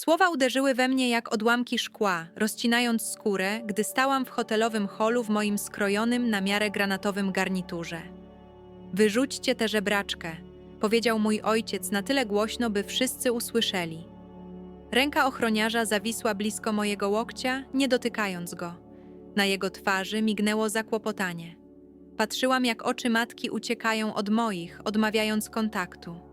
Słowa uderzyły we mnie jak odłamki szkła, rozcinając skórę, gdy stałam w hotelowym holu w moim skrojonym na miarę granatowym garniturze. Wyrzućcie tę żebraczkę, powiedział mój ojciec na tyle głośno, by wszyscy usłyszeli. Ręka ochroniarza zawisła blisko mojego łokcia, nie dotykając go. Na jego twarzy mignęło zakłopotanie. Patrzyłam, jak oczy matki uciekają od moich, odmawiając kontaktu.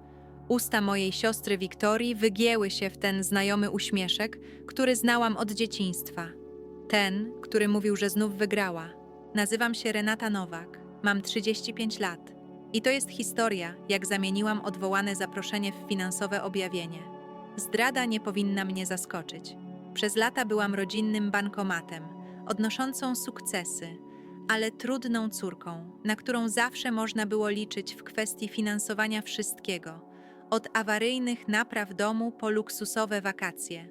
Usta mojej siostry Wiktorii wygięły się w ten znajomy uśmieszek, który znałam od dzieciństwa. Ten, który mówił, że znów wygrała. Nazywam się Renata Nowak, mam 35 lat. I to jest historia, jak zamieniłam odwołane zaproszenie w finansowe objawienie. Zdrada nie powinna mnie zaskoczyć. Przez lata byłam rodzinnym bankomatem, odnoszącą sukcesy, ale trudną córką, na którą zawsze można było liczyć w kwestii finansowania wszystkiego, od awaryjnych napraw domu po luksusowe wakacje.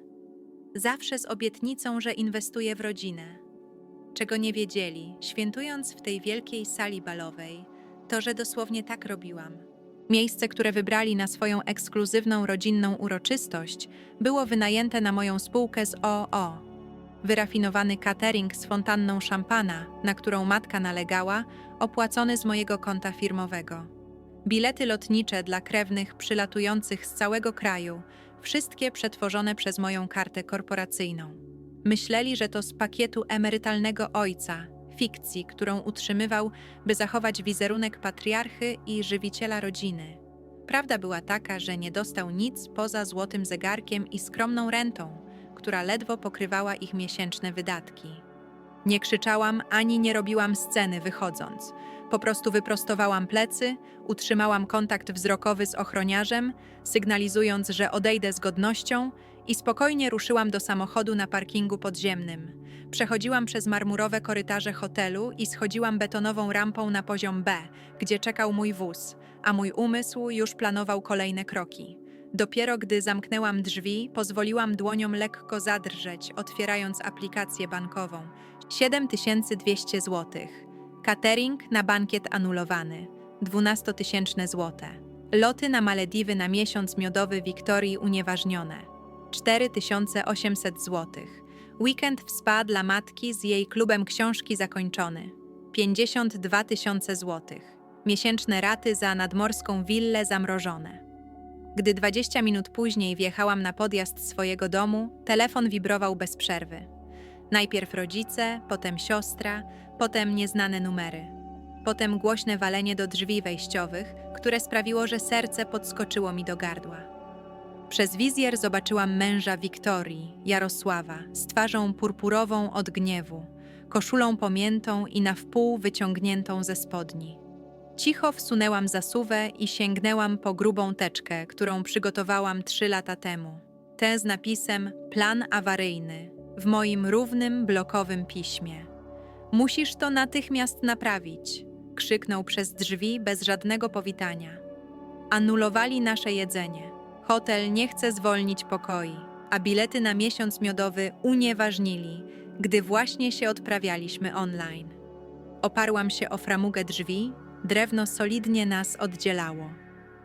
Zawsze z obietnicą, że inwestuję w rodzinę. Czego nie wiedzieli, świętując w tej wielkiej sali balowej, to że dosłownie tak robiłam. Miejsce, które wybrali na swoją ekskluzywną rodzinną uroczystość, było wynajęte na moją spółkę z OO. Wyrafinowany catering z fontanną szampana, na którą matka nalegała, opłacony z mojego konta firmowego. Bilety lotnicze dla krewnych przylatujących z całego kraju, wszystkie przetworzone przez moją kartę korporacyjną. Myśleli, że to z pakietu emerytalnego ojca, fikcji, którą utrzymywał, by zachować wizerunek patriarchy i żywiciela rodziny. Prawda była taka, że nie dostał nic poza złotym zegarkiem i skromną rentą, która ledwo pokrywała ich miesięczne wydatki. Nie krzyczałam ani nie robiłam sceny wychodząc. Po prostu wyprostowałam plecy, utrzymałam kontakt wzrokowy z ochroniarzem, sygnalizując, że odejdę z godnością i spokojnie ruszyłam do samochodu na parkingu podziemnym. Przechodziłam przez marmurowe korytarze hotelu i schodziłam betonową rampą na poziom B, gdzie czekał mój wóz, a mój umysł już planował kolejne kroki. Dopiero gdy zamknęłam drzwi, pozwoliłam dłoniom lekko zadrżeć, otwierając aplikację bankową. 7200 zł. Catering na bankiet anulowany. 12-tysięczne złote. Loty na Malediwy na miesiąc miodowy Wiktorii unieważnione. 4800 zł. Weekend w spa dla matki z jej klubem książki zakończony. 52 tysiące. Miesięczne raty za nadmorską willę zamrożone. Gdy 20 minut później wjechałam na podjazd swojego domu, telefon wibrował bez przerwy. Najpierw rodzice, potem siostra, potem nieznane numery. Potem głośne walenie do drzwi wejściowych, które sprawiło, że serce podskoczyło mi do gardła. Przez wizjer zobaczyłam męża Wiktorii, Jarosława, z twarzą purpurową od gniewu, koszulą pomiętą i na wpół wyciągniętą ze spodni. Cicho wsunęłam zasuwę i sięgnęłam po grubą teczkę, którą przygotowałam trzy lata temu. Tę z napisem Plan awaryjny w moim równym blokowym piśmie. Musisz to natychmiast naprawić, krzyknął przez drzwi bez żadnego powitania. Anulowali nasze jedzenie. Hotel nie chce zwolnić pokoi, a bilety na miesiąc miodowy unieważnili, gdy właśnie się odprawialiśmy online. Oparłam się o framugę drzwi, drewno solidnie nas oddzielało.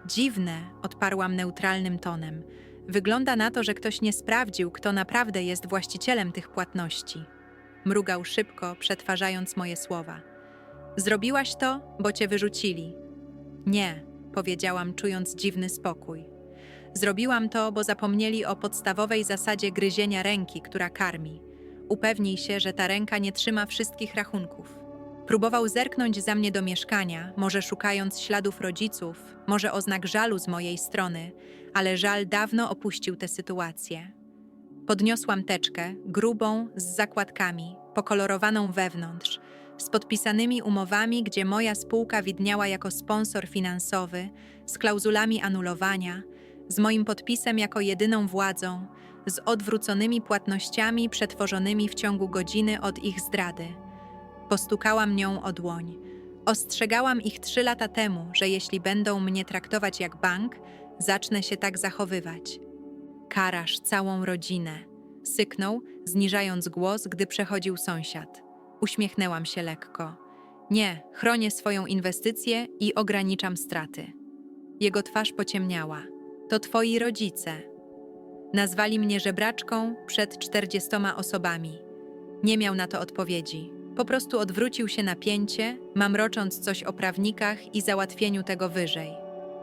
Dziwne, odparłam neutralnym tonem. Wygląda na to, że ktoś nie sprawdził, kto naprawdę jest właścicielem tych płatności. Mrugał szybko, przetwarzając moje słowa. Zrobiłaś to, bo cię wyrzucili. Nie, powiedziałam, czując dziwny spokój. Zrobiłam to, bo zapomnieli o podstawowej zasadzie gryzienia ręki, która karmi. Upewnij się, że ta ręka nie trzyma wszystkich rachunków. Próbował zerknąć za mnie do mieszkania, może szukając śladów rodziców, może oznak żalu z mojej strony, ale żal dawno opuścił tę sytuację. Podniosłam teczkę, grubą, z zakładkami, pokolorowaną wewnątrz, z podpisanymi umowami, gdzie moja spółka widniała jako sponsor finansowy, z klauzulami anulowania, z moim podpisem jako jedyną władzą, z odwróconymi płatnościami przetworzonymi w ciągu godziny od ich zdrady. Postukałam nią o dłoń. Ostrzegałam ich trzy lata temu, że jeśli będą mnie traktować jak bank, zacznę się tak zachowywać. Karasz całą rodzinę. Syknął, zniżając głos, gdy przechodził sąsiad. Uśmiechnęłam się lekko. Nie, chronię swoją inwestycję i ograniczam straty. Jego twarz pociemniała. To twoi rodzice. Nazwali mnie żebraczką przed czterdziestoma osobami. Nie miał na to odpowiedzi. Po prostu odwrócił się na pięcie, mamrocząc coś o prawnikach i załatwieniu tego wyżej.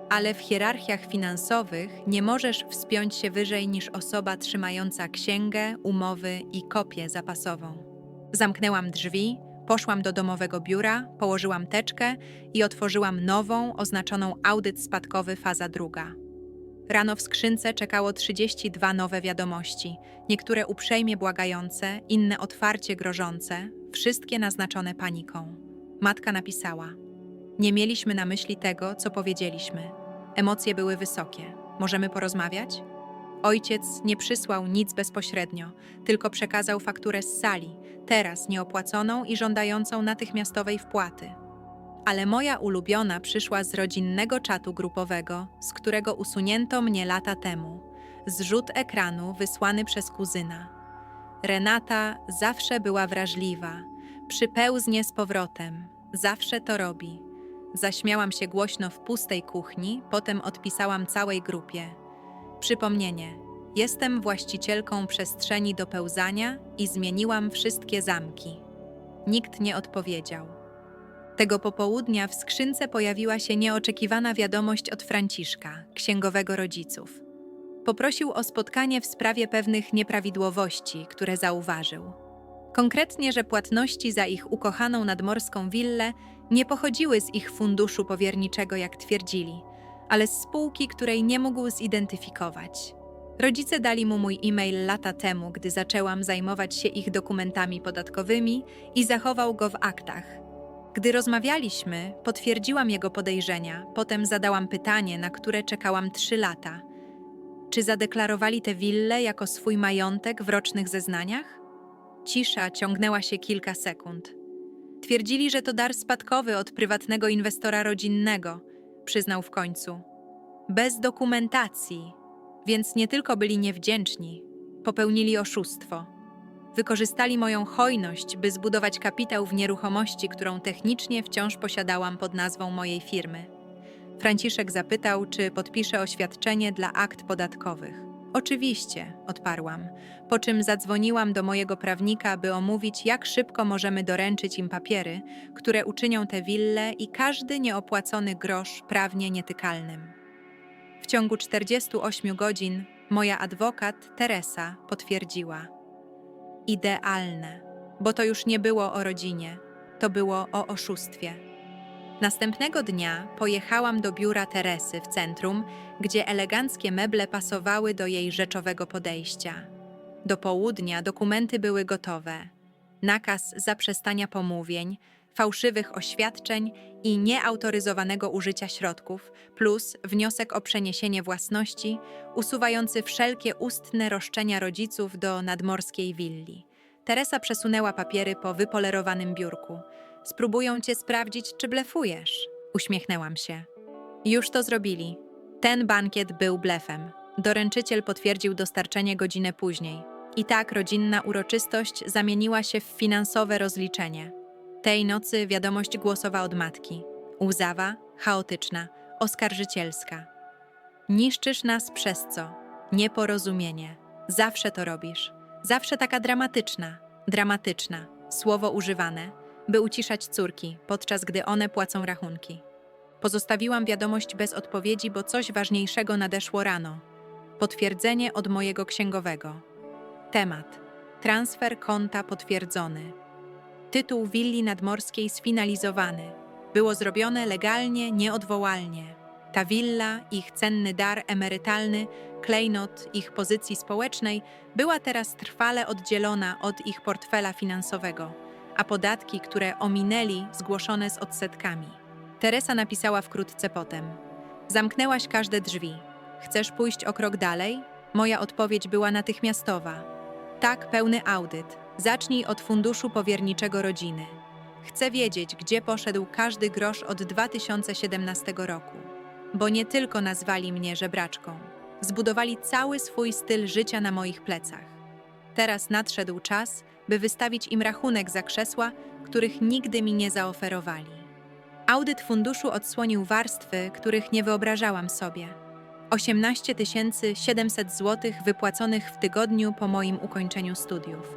Ale w hierarchiach finansowych nie możesz wspiąć się wyżej niż osoba trzymająca księgę, umowy i kopię zapasową. Zamknęłam drzwi, poszłam do domowego biura, położyłam teczkę i otworzyłam nową, oznaczoną audyt spadkowy faza druga. Rano w skrzynce czekało 32 nowe wiadomości, niektóre uprzejmie błagające, inne otwarcie grożące, wszystkie naznaczone paniką. Matka napisała: Nie mieliśmy na myśli tego, co powiedzieliśmy. Emocje były wysokie. Możemy porozmawiać? Ojciec nie przysłał nic bezpośrednio, tylko przekazał fakturę z sali, teraz nieopłaconą i żądającą natychmiastowej wpłaty. Ale moja ulubiona przyszła z rodzinnego czatu grupowego, z którego usunięto mnie lata temu. Zrzut ekranu wysłany przez kuzyna. Renata zawsze była wrażliwa, przypełznie z powrotem, zawsze to robi. Zaśmiałam się głośno w pustej kuchni, potem odpisałam całej grupie. Przypomnienie. Jestem właścicielką przestrzeni do pełzania i zmieniłam wszystkie zamki. Nikt nie odpowiedział. Tego popołudnia w skrzynce pojawiła się nieoczekiwana wiadomość od Franciszka, księgowego rodziców. Poprosił o spotkanie w sprawie pewnych nieprawidłowości, które zauważył. Konkretnie, że płatności za ich ukochaną nadmorską willę nie pochodziły z ich funduszu powierniczego, jak twierdzili, ale z spółki, której nie mógł zidentyfikować. Rodzice dali mu mój e-mail lata temu, gdy zaczęłam zajmować się ich dokumentami podatkowymi i zachował go w aktach. Gdy rozmawialiśmy, potwierdziłam jego podejrzenia, potem zadałam pytanie, na które czekałam trzy lata. Czy zadeklarowali tę willę jako swój majątek w rocznych zeznaniach? Cisza ciągnęła się kilka sekund. Twierdzili, że to dar spadkowy od prywatnego inwestora rodzinnego, przyznał w końcu. Bez dokumentacji, więc nie tylko byli niewdzięczni, popełnili oszustwo. Wykorzystali moją hojność, by zbudować kapitał w nieruchomości, którą technicznie wciąż posiadałam pod nazwą mojej firmy. Franciszek zapytał, czy podpiszę oświadczenie dla akt podatkowych. Oczywiście, odparłam, po czym zadzwoniłam do mojego prawnika, by omówić, jak szybko możemy doręczyć im papiery, które uczynią tę willę i każdy nieopłacony grosz prawnie nietykalnym. W ciągu 48 godzin moja adwokat Teresa potwierdziła: Idealne, bo to już nie było o rodzinie, to było o oszustwie. Następnego dnia pojechałam do biura Teresy w centrum, gdzie eleganckie meble pasowały do jej rzeczowego podejścia. Do południa dokumenty były gotowe. Nakaz zaprzestania pomówień, fałszywych oświadczeń i nieautoryzowanego użycia środków, plus wniosek o przeniesienie własności, usuwający wszelkie ustne roszczenia rodziców do nadmorskiej willi. Teresa przesunęła papiery po wypolerowanym biurku. Spróbują cię sprawdzić, czy blefujesz. Uśmiechnęłam się. Już to zrobili. Ten bankiet był blefem. Doręczyciel potwierdził dostarczenie godzinę później. I tak rodzinna uroczystość zamieniła się w finansowe rozliczenie. Tej nocy wiadomość głosowa od matki. Łzawa, chaotyczna, oskarżycielska. Niszczysz nas przez co? Nieporozumienie. Zawsze to robisz. Zawsze taka dramatyczna, dramatyczna. Słowo używane, by uciszać córki, podczas gdy one płacą rachunki. Pozostawiłam wiadomość bez odpowiedzi, bo coś ważniejszego nadeszło rano. Potwierdzenie od mojego księgowego. Temat: transfer konta potwierdzony. Tytuł willi nadmorskiej sfinalizowany. Było zrobione legalnie, nieodwołalnie. Ta willa, ich cenny dar emerytalny, klejnot ich pozycji społecznej, była teraz trwale oddzielona od ich portfela finansowego, a podatki, które ominęli, zgłoszone z odsetkami. Teresa napisała wkrótce potem: Zamknęłaś każde drzwi. Chcesz pójść o krok dalej? Moja odpowiedź była natychmiastowa. Tak, pełny audyt. Zacznij od funduszu powierniczego rodziny. Chcę wiedzieć, gdzie poszedł każdy grosz od 2017 roku. Bo nie tylko nazwali mnie żebraczką, zbudowali cały swój styl życia na moich plecach. Teraz nadszedł czas, by wystawić im rachunek za krzesła, których nigdy mi nie zaoferowali. Audyt funduszu odsłonił warstwy, których nie wyobrażałam sobie. 18 700 zł wypłaconych w tygodniu po moim ukończeniu studiów.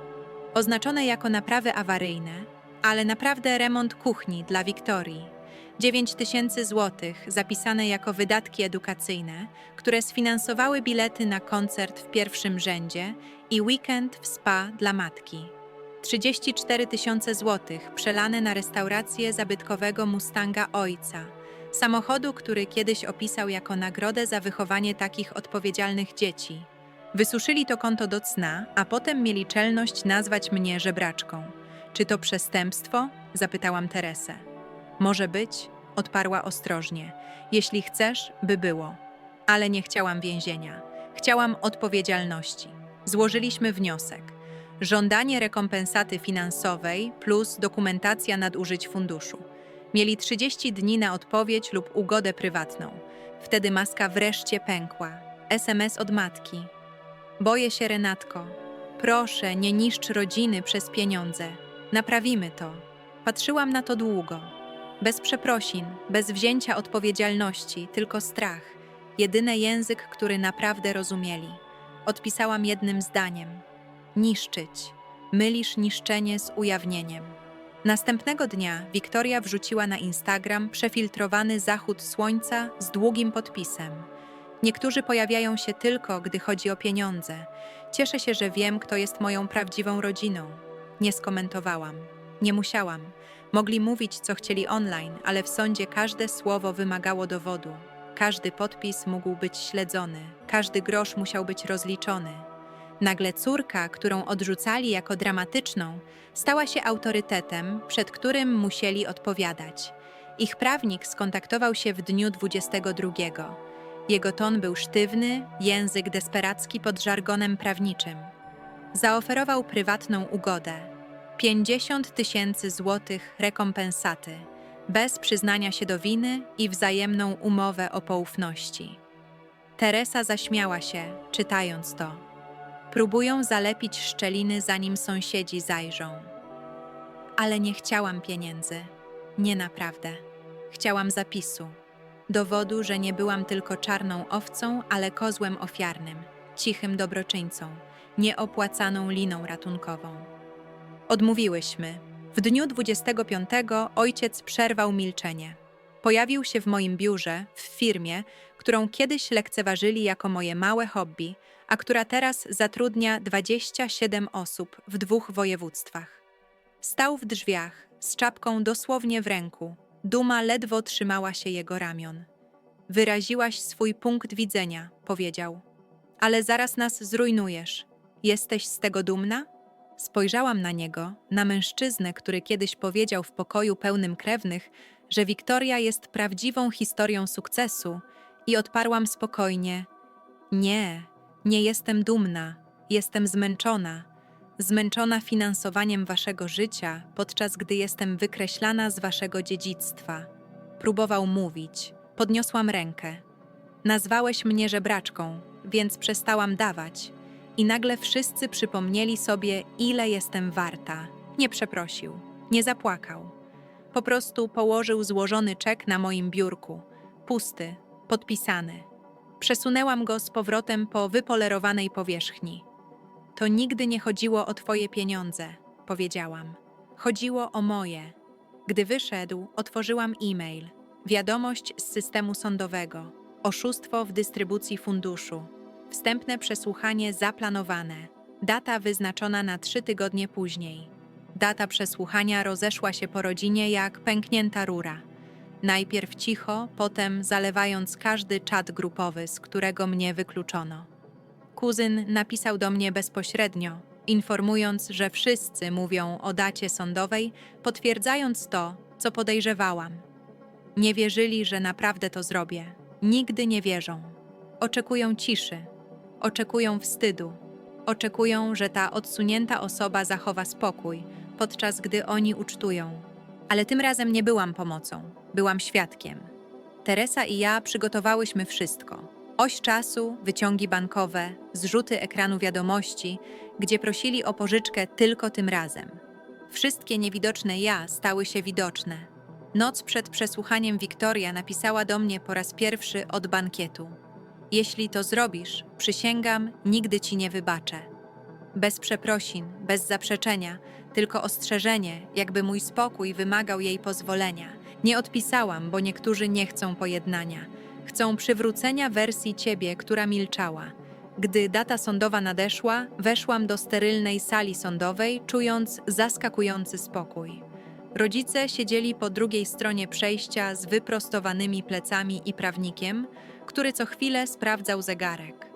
Oznaczone jako naprawy awaryjne, ale naprawdę remont kuchni dla Wiktorii. 9 tysięcy złotych zapisane jako wydatki edukacyjne, które sfinansowały bilety na koncert w pierwszym rzędzie i weekend w spa dla matki. 34 tysiące złotych przelane na restaurację zabytkowego Mustanga ojca, samochodu, który kiedyś opisał jako nagrodę za wychowanie takich odpowiedzialnych dzieci. Wysuszyli to konto do cna, a potem mieli czelność nazwać mnie żebraczką. Czy to przestępstwo? zapytałam Teresę. Może być, odparła ostrożnie. Jeśli chcesz, by było. Ale nie chciałam więzienia. Chciałam odpowiedzialności. Złożyliśmy wniosek. Żądanie rekompensaty finansowej plus dokumentacja nadużyć funduszu. Mieli 30 dni na odpowiedź lub ugodę prywatną. Wtedy maska wreszcie pękła. SMS od matki. Boję się, Renatko. Proszę, nie niszcz rodziny przez pieniądze. Naprawimy to. Patrzyłam na to długo. Bez przeprosin, bez wzięcia odpowiedzialności, tylko strach. Jedyny język, który naprawdę rozumieli. Odpisałam jednym zdaniem: niszczyć. Mylisz niszczenie z ujawnieniem. Następnego dnia Wiktoria wrzuciła na Instagram przefiltrowany zachód słońca z długim podpisem. Niektórzy pojawiają się tylko, gdy chodzi o pieniądze. Cieszę się, że wiem, kto jest moją prawdziwą rodziną. Nie skomentowałam. Nie musiałam. Mogli mówić, co chcieli online, ale w sądzie każde słowo wymagało dowodu. Każdy podpis mógł być śledzony, każdy grosz musiał być rozliczony. Nagle córka, którą odrzucali jako dramatyczną, stała się autorytetem, przed którym musieli odpowiadać. Ich prawnik skontaktował się w dniu 22. Jego ton był sztywny, język desperacki pod żargonem prawniczym. Zaoferował prywatną ugodę 50 tysięcy złotych rekompensaty, bez przyznania się do winy i wzajemną umowę o poufności. Teresa zaśmiała się, czytając to. Próbują zalepić szczeliny, zanim sąsiedzi zajrzą. Ale nie chciałam pieniędzy. Nie naprawdę. Chciałam zapisu. Dowodu, że nie byłam tylko czarną owcą, ale kozłem ofiarnym, cichym dobroczyńcą, nieopłacaną liną ratunkową. Odmówiłyśmy. W dniu 25 ojciec przerwał milczenie. Pojawił się w moim biurze, w firmie, którą kiedyś lekceważyli jako moje małe hobby, a która teraz zatrudnia 27 osób w dwóch województwach. Stał w drzwiach, z czapką dosłownie w ręku. Duma ledwo trzymała się jego ramion. Wyraziłaś swój punkt widzenia, powiedział. Ale zaraz nas zrujnujesz. Jesteś z tego dumna? Spojrzałam na niego, na mężczyznę, który kiedyś powiedział w pokoju pełnym krewnych, że Wiktoria jest prawdziwą historią sukcesu, i odparłam spokojnie: Nie, nie jestem dumna, jestem zmęczona. Zmęczona finansowaniem waszego życia, podczas gdy jestem wykreślana z waszego dziedzictwa. Próbował mówić, podniosłam rękę. Nazwałeś mnie żebraczką, więc przestałam dawać. I nagle wszyscy przypomnieli sobie, ile jestem warta. Nie przeprosił, nie zapłakał. Po prostu położył złożony czek na moim biurku, pusty, podpisany. Przesunęłam go z powrotem po wypolerowanej powierzchni. To nigdy nie chodziło o twoje pieniądze, powiedziałam. Chodziło o moje. Gdy wyszedł, otworzyłam e-mail. Wiadomość z systemu sądowego. Oszustwo w dystrybucji funduszu. Wstępne przesłuchanie zaplanowane. Data wyznaczona na trzy tygodnie później. Data przesłuchania rozeszła się po rodzinie jak pęknięta rura. Najpierw cicho, potem zalewając każdy czat grupowy, z którego mnie wykluczono. Kuzyn napisał do mnie bezpośrednio, informując, że wszyscy mówią o dacie sądowej, potwierdzając to, co podejrzewałam. Nie wierzyli, że naprawdę to zrobię. Nigdy nie wierzą. Oczekują ciszy, oczekują wstydu, oczekują, że ta odsunięta osoba zachowa spokój, podczas gdy oni ucztują. Ale tym razem nie byłam pomocą, byłam świadkiem. Teresa i ja przygotowałyśmy wszystko. Oś czasu, wyciągi bankowe, zrzuty ekranu wiadomości, gdzie prosili o pożyczkę tylko tym razem. Wszystkie niewidoczne ja stały się widoczne. Noc przed przesłuchaniem Wiktoria napisała do mnie po raz pierwszy od bankietu. Jeśli to zrobisz, przysięgam, nigdy ci nie wybaczę. Bez przeprosin, bez zaprzeczenia, tylko ostrzeżenie, jakby mój spokój wymagał jej pozwolenia. Nie odpisałam, bo niektórzy nie chcą pojednania. Chcą przywrócenia wersji ciebie, która milczała. Gdy data sądowa nadeszła, weszłam do sterylnej sali sądowej, czując zaskakujący spokój. Rodzice siedzieli po drugiej stronie przejścia z wyprostowanymi plecami i prawnikiem, który co chwilę sprawdzał zegarek.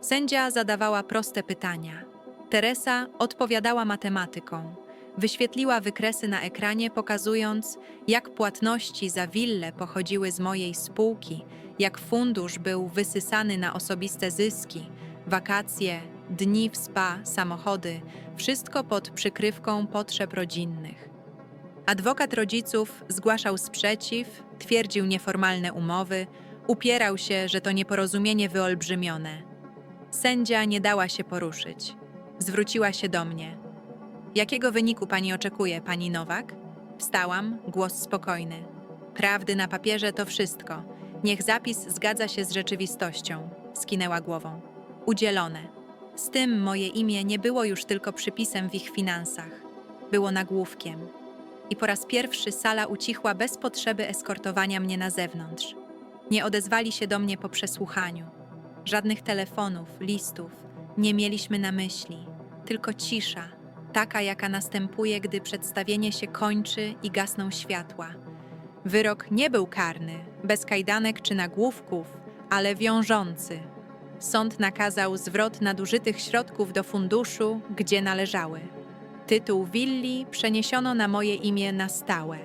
Sędzia zadawała proste pytania. Teresa odpowiadała matematyką. Wyświetliła wykresy na ekranie, pokazując, jak płatności za willę pochodziły z mojej spółki, jak fundusz był wysysany na osobiste zyski, wakacje, dni w spa, samochody wszystko pod przykrywką potrzeb rodzinnych. Adwokat rodziców zgłaszał sprzeciw, twierdził nieformalne umowy, upierał się, że to nieporozumienie wyolbrzymione. Sędzia nie dała się poruszyć. Zwróciła się do mnie. Jakiego wyniku pani oczekuje, pani Nowak? Wstałam, głos spokojny. Prawdy na papierze to wszystko. Niech zapis zgadza się z rzeczywistością. Skinęła głową. Udzielone. Z tym moje imię nie było już tylko przypisem w ich finansach. Było nagłówkiem. I po raz pierwszy sala ucichła bez potrzeby eskortowania mnie na zewnątrz. Nie odezwali się do mnie po przesłuchaniu. Żadnych telefonów, listów nie mieliśmy na myśli, tylko cisza, taka jaka następuje, gdy przedstawienie się kończy i gasną światła. Wyrok nie był karny, bez kajdanek czy nagłówków, ale wiążący. Sąd nakazał zwrot nadużytych środków do funduszu, gdzie należały. Tytuł willi przeniesiono na moje imię na stałe.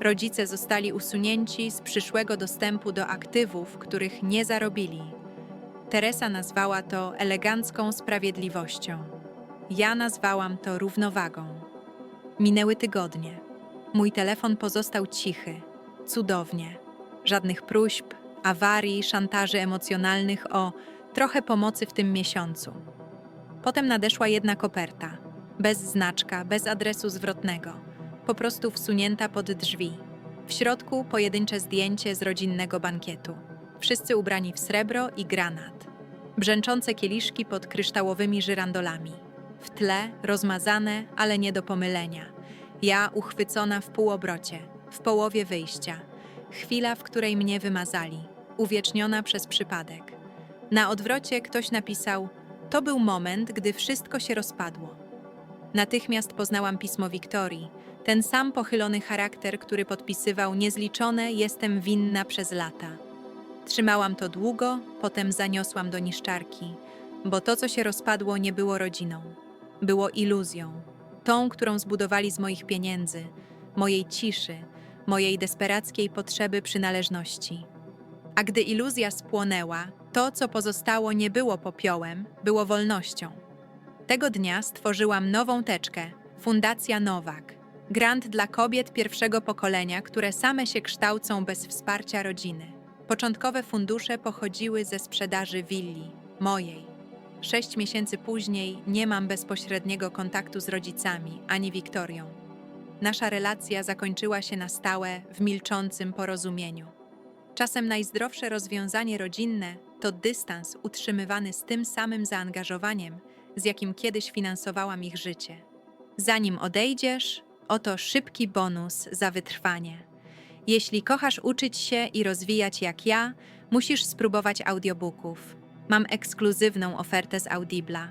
Rodzice zostali usunięci z przyszłego dostępu do aktywów, których nie zarobili. Teresa nazwała to elegancką sprawiedliwością. Ja nazwałam to równowagą. Minęły tygodnie. Mój telefon pozostał cichy. Cudownie. Żadnych próśb, awarii, szantaży emocjonalnych o trochę pomocy w tym miesiącu. Potem nadeszła jedna koperta. Bez znaczka, bez adresu zwrotnego. Po prostu wsunięta pod drzwi. W środku pojedyncze zdjęcie z rodzinnego bankietu. Wszyscy ubrani w srebro i granat. Brzęczące kieliszki pod kryształowymi żyrandolami. W tle rozmazane, ale nie do pomylenia. Ja uchwycona w półobrocie, w połowie wyjścia. Chwila, w której mnie wymazali, uwieczniona przez przypadek. Na odwrocie ktoś napisał: To był moment, gdy wszystko się rozpadło. Natychmiast poznałam pismo Wiktorii, ten sam pochylony charakter, który podpisywał niezliczone jestem winna przez lata. Trzymałam to długo, potem zaniosłam do niszczarki, bo to, co się rozpadło, nie było rodziną. Było iluzją, tą, którą zbudowali z moich pieniędzy, mojej ciszy, mojej desperackiej potrzeby przynależności. A gdy iluzja spłonęła, to, co pozostało, nie było popiołem, było wolnością. Tego dnia stworzyłam nową teczkę Fundacja Nowak. Grant dla kobiet pierwszego pokolenia, które same się kształcą bez wsparcia rodziny. Początkowe fundusze pochodziły ze sprzedaży willi, mojej. Sześć miesięcy później nie mam bezpośredniego kontaktu z rodzicami ani Wiktorią. Nasza relacja zakończyła się na stałe w milczącym porozumieniu. Czasem najzdrowsze rozwiązanie rodzinne to dystans utrzymywany z tym samym zaangażowaniem, z jakim kiedyś finansowałam ich życie. Zanim odejdziesz, oto szybki bonus za wytrwanie. Jeśli kochasz uczyć się i rozwijać jak ja, musisz spróbować audiobooków. Mam ekskluzywną ofertę z Audibla.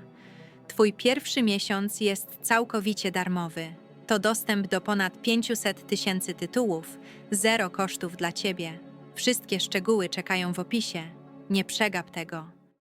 Twój pierwszy miesiąc jest całkowicie darmowy. To dostęp do ponad 500 tysięcy tytułów, zero kosztów dla Ciebie. Wszystkie szczegóły czekają w opisie. Nie przegap tego.